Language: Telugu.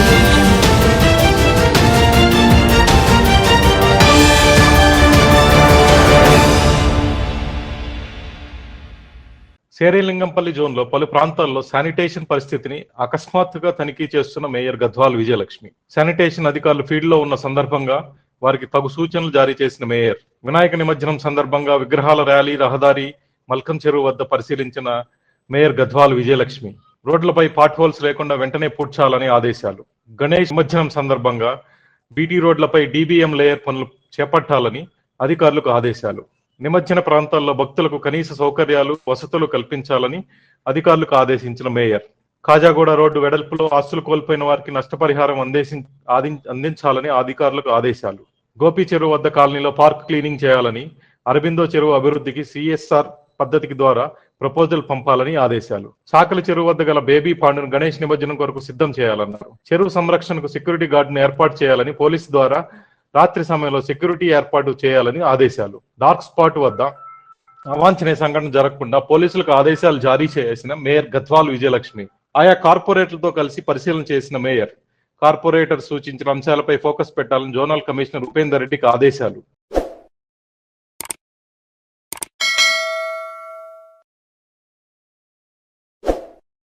audio శేరిలింగంపల్లి జోన్లో పలు ప్రాంతాల్లో శానిటేషన్ పరిస్థితిని అకస్మాత్తుగా తనిఖీ చేస్తున్న మేయర్ గద్వాల్ విజయలక్ష్మి. శానిటేషన్ అధికారులు ఫీల్డ్లో ఉన్న సందర్భంగా వారికి తగు సూచనలు జారీ చేసిన మేయర్. వినాయక నిమజ్జనం సందర్భంగా విగ్రహాల ర్యాలీ రహదారి మల్కం చెరువు వద్ద పరిశీలించిన మేయర్ గద్వాల్ విజయలక్ష్మి. రోడ్లపై పాట్ హోల్స్ లేకుండా వెంటనే పూడ్చాలని ఆదేశాలు. గణేష్ నిమజ్జనం సందర్భంగా బీటీ రోడ్లపై డీబీఎం లేయర్ పనులు చేపట్టాలని అధికారులకు ఆదేశాలు. నిమజ్జన ప్రాంతాల్లో భక్తులకు కనీస సౌకర్యాలు వసతులు కల్పించాలని అధికారులకు ఆదేశించిన మేయర్. కాజాగూడ రోడ్డు వెడల్పులో ఆస్తులు కోల్పోయిన వారికి నష్టపరిహారం అందేశి అందించాలని అధికారులకు ఆదేశాలు. గోపి చెరువు వద్ద కాలనీలో పార్క్ క్లీనింగ్ చేయాలని అరబిందో చెరువు అభివృద్ధికి సిఎస్ఆర్ పద్ధతికి ద్వారా ప్రపోజల్ పంపాలని ఆదేశాలు. చాకలి చెరువు వద్ద గల బేబీ పాండును గణేష్ నిమజ్జనం కొరకు సిద్ధం చేయాలన్నారు. చెరువు సంరక్షణకు సెక్యూరిటీ గార్డును ఏర్పాటు చేయాలని పోలీసు ద్వారా రాత్రి సమయంలో సెక్యూరిటీ ఏర్పాటు చేయాలని ఆదేశాలు. డార్క్ స్పాట్ వద్ద అవాంఛనీయ సంఘటన జరగకుండా పోలీసులకు ఆదేశాలు జారీ చేసిన మేయర్ గద్వాల్ విజయలక్ష్మి ఆయా కార్పొరేటర్లతో కలిసి పరిశీలన చేసిన మేయర్. కార్పొరేటర్ సూచించిన అంశాలపై ఫోకస్ పెట్టాలని జోనల్ కమిషనర్ ఉపేందర్ రెడ్డికి ఆదేశాలు.